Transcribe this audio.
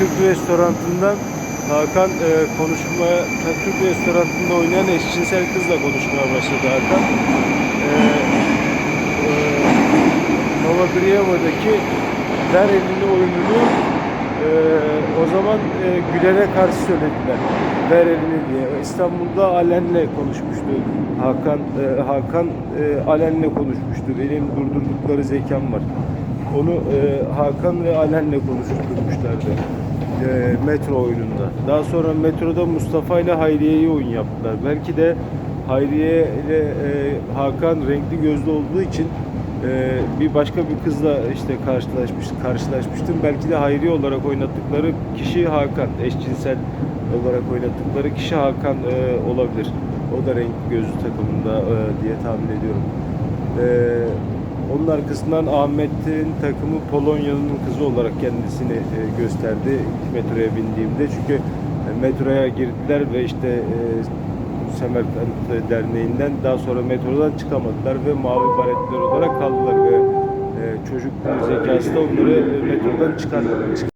Türk restoranından Hakan e, konuşmaya, Türk restoranında oynayan eşcinsel kızla konuşmaya başladı Hakan. E, e, Nova Brieva'daki ver elini oyununu e, o zaman e, Güler'e karşı söylediler. Ver elini diye. İstanbul'da Alen'le konuşmuştu. Hakan e, Hakan e, Alen'le konuşmuştu. Benim durdurdukları zekam var. Onu e, Hakan ve Alen'le konuşturmuşlardı. E, metro oyununda. Daha sonra metroda Mustafa ile Hayriye'yi oyun yaptılar. Belki de Hayriye ile e, Hakan renkli gözlü olduğu için e, bir başka bir kızla işte karşılaşmış karşılaşmıştım. Belki de Hayriye olarak oynattıkları kişi Hakan, eşcinsel olarak oynattıkları kişi Hakan e, olabilir. O da renkli gözlü takımında e, diye tahmin ediyorum. E, onun arkasından Ahmet'in takımı Polonya'nın kızı olarak kendisini e, gösterdi ilk metroya bindiğimde. Çünkü e, metroya girdiler ve işte e, Semerkant Derneği'nden daha sonra metrodan çıkamadılar ve mavi baretler olarak kaldılar ve çocuk zekası da onları metrodan çıkarttı.